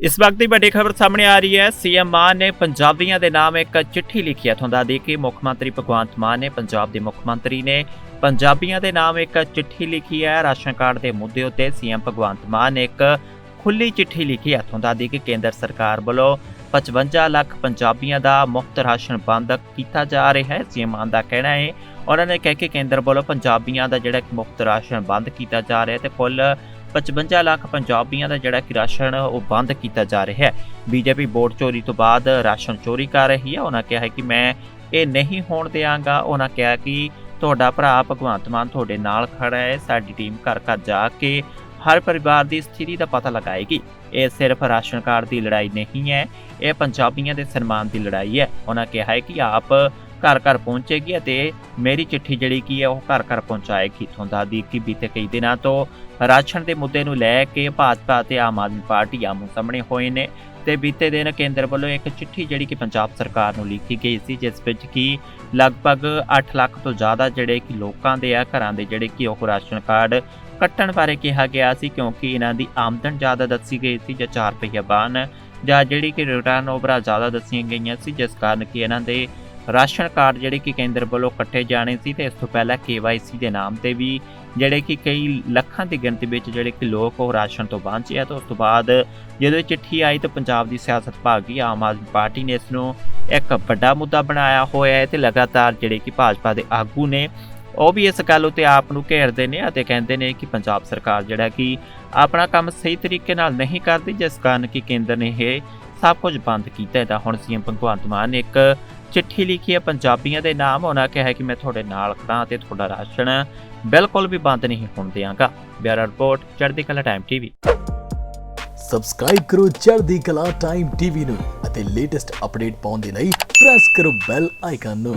ਇਸ ਵਕਤ ਦੀ ਵੱਡੀ ਖਬਰ ਸਾਹਮਣੇ ਆ ਰਹੀ ਹੈ। ਸੀਐਮ ਮਾਨ ਨੇ ਪੰਜਾਬੀਆਂ ਦੇ ਨਾਮ ਇੱਕ ਚਿੱਠੀ ਲਿਖੀ ਹੈ। ਤੁਹਾਨੂੰ ਦੇ ਕਿ ਮੁੱਖ ਮੰਤਰੀ ਭਗਵੰਤ ਮਾਨ ਨੇ ਪੰਜਾਬ ਦੇ ਮੁੱਖ ਮੰਤਰੀ ਨੇ ਪੰਜਾਬੀਆਂ ਦੇ ਨਾਮ ਇੱਕ ਚਿੱਠੀ ਲਿਖੀ ਹੈ। ਰਾਸ਼ਨ ਕਾਰਡ ਦੇ ਮੁੱਦੇ ਉੱਤੇ ਸੀਐਮ ਭਗਵੰਤ ਮਾਨ ਨੇ ਇੱਕ ਖੁੱਲੀ ਚਿੱਠੀ ਲਿਖੀ ਹੈ। ਤੁਹਾਨੂੰ ਦੇ ਕਿ ਕੇਂਦਰ ਸਰਕਾਰ ਵੱਲੋਂ 55 ਲੱਖ ਪੰਜਾਬੀਆਂ ਦਾ ਮੁਫਤ ਰਾਸ਼ਨ ਬੰਦ ਕੀਤਾ ਜਾ ਰਿਹਾ ਹੈ। ਸੀਐਮ ਮਾਨ ਦਾ ਕਹਿਣਾ ਹੈ, ਉਹਨਾਂ ਨੇ ਕਹਿ ਕੇ ਕੇਂਦਰ ਵੱਲੋਂ ਪੰਜਾਬੀਆਂ ਦਾ ਜਿਹੜਾ ਮੁਫਤ ਰਾਸ਼ਨ ਬੰਦ ਕੀਤਾ ਜਾ ਰਿਹਾ ਹੈ ਤੇ ਕੁੱਲ 55 ਲੱਖ ਪੰਜਾਬੀਆਂ ਦਾ ਜਿਹੜਾ ਕਿ ਰਾਸ਼ਨ ਉਹ ਬੰਦ ਕੀਤਾ ਜਾ ਰਿਹਾ ਹੈ। ਬੀਜੇਪੀ ਵੋਟ ਚੋਰੀ ਤੋਂ ਬਾਅਦ ਰਾਸ਼ਨ ਚੋਰੀ ਕਰ ਰਹੀ ਹੈ। ਉਹਨਾਂ ਕਿਹਾ ਹੈ ਕਿ ਮੈਂ ਇਹ ਨਹੀਂ ਹੋਣ ਦੇਵਾਂਗਾ ਉਹਨਾਂ ਕਿਹਾ ਕਿ ਤੁਹਾਡਾ ਭਰਾ ਭਗਵੰਤ ਮਾਨ ਤੁਹਾਡੇ ਨਾਲ ਖੜਾ ਹੈ। ਸਾਡੀ ਟੀਮ ਘਰ ਘਰ ਜਾ ਕੇ ਹਰ ਪਰਿਵਾਰ ਦੀ ਸਥਿਤੀ ਦਾ ਪਤਾ ਲਗਾਏਗੀ। ਇਹ ਸਿਰਫ ਰਾਸ਼ਨ ਕਾਰਡ ਦੀ ਲੜਾਈ ਨਹੀਂ ਹੈ। ਇਹ ਪੰਜਾਬੀਆਂ ਦੇ ਸਨਮਾਨ ਦੀ ਲੜਾਈ ਹੈ। ਉਹਨਾਂ ਕਿਹਾ ਹੈ ਕਿ ਆਪ ਘਰ ਘਰ ਪਹੁੰਚੇਗੀ ਅਤੇ ਮੇਰੀ ਚਿੱਠੀ ਜਿਹੜੀ ਕੀ ਹੈ ਉਹ ਘਰ ਘਰ ਪਹੁੰਚਾਏਗੀ ਤੁਹਾਨੂੰ ਦੱਸ ਦਈਏ ਕਿ ਬੀਤੇ ਕਈ ਦਿਨਾਂ ਤੋਂ ਰਾਸ਼ਨ ਦੇ ਮੁੱਦੇ ਨੂੰ ਲੈ ਕੇ ਭਾਜਪਾ ਅਤੇ ਆਮ ਆਦਮੀ ਪਾਰਟੀ ਆਮੋ ਸਾਹਮਣੇ ਹੋਏ ਨੇ ਤੇ ਬੀਤੇ ਦਿਨ ਕੇਂਦਰ ਵੱਲੋਂ ਇੱਕ ਚਿੱਠੀ ਜਿਹੜੀ ਕਿ ਪੰਜਾਬ ਸਰਕਾਰ ਨੂੰ ਲਿਖੀ ਗਈ ਸੀ, ਜਿਸ ਵਿੱਚ ਕਿ ਲਗਭਗ 8 ਲੱਖ ਤੋਂ ਜ਼ਿਆਦਾ ਜਿਹੜੇ ਕਿ ਲੋਕਾਂ ਦੇ ਆ, ਘਰਾਂ ਦੇ ਜਿਹੜੇ ਕਿ ਉਹ ਰਾਸ਼ਨ ਕਾਰਡ ਕੱਟਣ ਬਾਰੇ ਕਿਹਾ ਗਿਆ ਸੀ, ਕਿਉਂਕਿ ਇਹਨਾਂ ਦੀ ਆਮਦਨ ਜ਼ਿਆਦਾ ਦੱਸੀ ਗਈ ਸੀ ਜਾਂ 4 ਰੁਪਏ ਬਾਨ ਜਾਂ ਜਿਹੜੀ ਕਿ ਰਿਟਰਨ ਓਵਰਾਂ ਜ਼ਿਆਦਾ ਦੱਸੀਆਂ ਗਈਆਂ ਸੀ, ਜਿਸ ਕਾਰਨ ਕਿ ਇਹਨਾਂ ਦੇ ਰਾਸ਼ਨ ਕਾਰਡ ਜਿਹੜੇ ਕਿ ਕੇਂਦਰ ਵੱਲੋਂ ਕੱਟੇ ਜਾਣੇ ਸੀ ਤੇ ਇਸ ਤੋਂ ਪਹਿਲਾਂ KYC ਦੇ ਨਾਮ ਤੇ ਵੀ ਜਿਹੜੇ ਕਿ ਕਈ ਲੱਖਾਂ ਦੀ ਗਿਣਤੀ ਵਿੱਚ ਜਿਹੜੇ ਕਿ ਲੋਕ ਉਹ ਰਾਸ਼ਨ ਤੋਂ ਵਾਂਝੇ ਆ ਤੇ ਉਸ ਤੋਂ ਬਾਅਦ ਜਦੋਂ ਇਹ ਚਿੱਠੀ ਆਈ ਤਾਂ ਪੰਜਾਬ ਦੀ ਸਿਆਸਤ ਭਾਗੀ, ਆਮ ਆਦਮੀ ਪਾਰਟੀ ਨੇ ਇਸ ਨੂੰ ਇੱਕ ਵੱਡਾ ਮੁੱਦਾ ਬਣਾਇਆ ਹੋਇਆ ਹੈ ਤੇ ਲਗਾਤਾਰ ਜਿਹੜੇ ਕਿ ਭਾਜਪਾ ਦੇ ਆਗੂ ਨੇ ਉਹ ਵੀ ਇਸ ਗੱਲ ਉਤੇ ਆਪ ਨੂੰ ਘੇਰਦੇ ਨੇ ਅਤੇ ਕਹਿੰਦੇ ਨੇ ਕਿ ਪੰਜਾਬ ਸਰਕਾਰ ਜਿਹੜਾ ਕਿ ਆਪਣਾ ਕੰਮ ਸਹੀ ਤਰੀਕੇ ਨਾਲ ਨਹੀਂ ਕਰਦੀ, ਜਿਸ ਕਾਰਨ ਕਿ ਕੇਂਦਰ ਨੇ ਇਹ ਸਭ ਕੁਝ ਬੰਦ ਕੀਤਾ ਤਾਂ ਹੁਣ ਸੀਐਮ ਭਗਵੰਤ ਮਾਨ ਨੇ ਇੱਕ ਚਿੱਠੀ ਲਿਖੀ ਹੈ ਪੰਜਾਬੀਆਂ ਦੇ ਨਾਮ। ਉਹਨਾਂ ਕਿਹਾ ਕਿ ਮੈਂ ਤੁਹਾਡੇ ਨਾਲ ਖੜਾ ਤੇ ਤੁਹਾਡਾ ਰਾਸ਼ਨ ਬਿਲਕੁਲ ਵੀ ਬੰਦ ਨਹੀਂ ਹੋਣ ਦਿਆਂਗਾ। ਬਿਊਰੋ ਰਿਪੋਰਟ, ਚੜ੍ਹਦੀ ਕਲਾ ਟਾਈਮ ਟੀਵੀ ਸਬਸਕ੍ਰਾਈਬ ਕਰੋ ਚੜ੍ਹਦੀ ਕਲਾ ਟਾਈਮ ਟੀਵੀ ਨੂੰ ਅਤੇ ਲੇਟੈਸਟ ਅਪਡੇਟ ਪਾਉਣ ਦੇ ਲਈ ਪ੍ਰੈਸ ਕਰੋ ਬੈਲ ਆਈਕਨ ਨੂੰ।